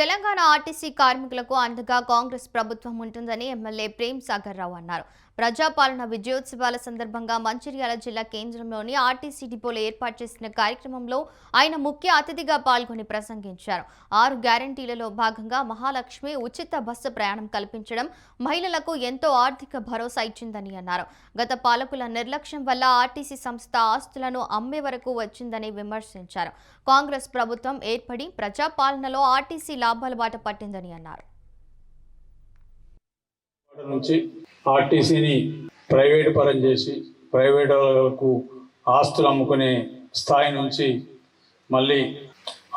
Telangana RTC కార్మికులకు అండగా కాంగ్రెస్ ప్రభుత్వం ఉంటుందని ఎమ్మెల్యే ప్రేమ్ సాగర్ రావు అన్నారు. ప్రజాపాలన విజయోత్సవాల సందర్భంగా మంచిర్యాల జిల్లా కేంద్రంలోని ఆర్టీసీ డిపోలో ఏర్పాటు చేసిన కార్యక్రమంలో ఆయన ముఖ్య అతిథిగా పాల్గొని ప్రసంగించారు. ఆరు గ్యారంటీలలో భాగంగా మహాలక్ష్మి ఉచిత బస్సు ప్రయాణం కల్పించడం మహిళలకు ఎంతో ఆర్థిక భరోసా ఇచ్చిందని అన్నారు. గత పాలకుల నిర్లక్ష్యం వల్ల ఆర్టీసీ సంస్థ ఆస్తులను అమ్మే వరకు వచ్చిందని విమర్శించారు. కాంగ్రెస్ ప్రభుత్వం ఏర్పడి ప్రజాపాలనలో ఆర్టీసీ లాభాల బాట పట్టిందని అన్నారు. నుంచి ఆర్టీసీని ప్రైవేట్ పరం చేసి ప్రైవేట్ వాళ్ళకు ఆస్తులు అమ్ముకునే స్థాయి నుంచి మళ్ళీ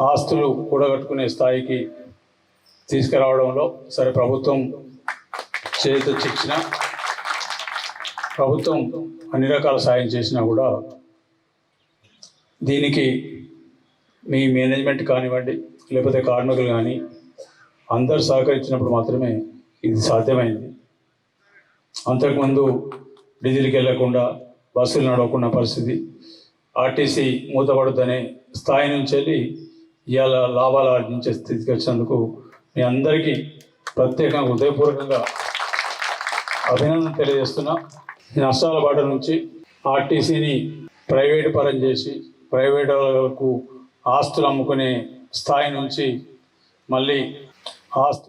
ఆస్తులు కూడగట్టుకునే స్థాయికి తీసుకురావడంలో సరే ప్రభుత్వం చేతొచ్చిచ్చిన ప్రభుత్వం అన్ని రకాల సాయం చేసినా కూడా దీనికి మీ మేనేజ్మెంట్ కానివ్వండి లేకపోతే కార్మికులు కానీ అందరు సహకరించినప్పుడు మాత్రమే ఇది సాధ్యమైంది. అంతకుముందు డీజిల్కి వెళ్ళకుండా బస్సులు నడవకుండా పరిస్థితి. ఆర్టీసీ మూతపడుద్దనే స్థాయి నుంచి వెళ్ళి ఇవాళ లాభాలు ఆర్జించే స్థితికి వచ్చినందుకు మీ అందరికీ ప్రత్యేకంగా హృదయపూర్వకంగా అభినందన తెలియజేస్తున్నా. నష్టాల బాట నుంచి ఆర్టీసీని ప్రైవేట్ పరం చేసి ప్రైవేట్ వాళ్ళకు ఆస్తులు అమ్ముకునే స్థాయి నుంచి మళ్ళీ ఆస్తు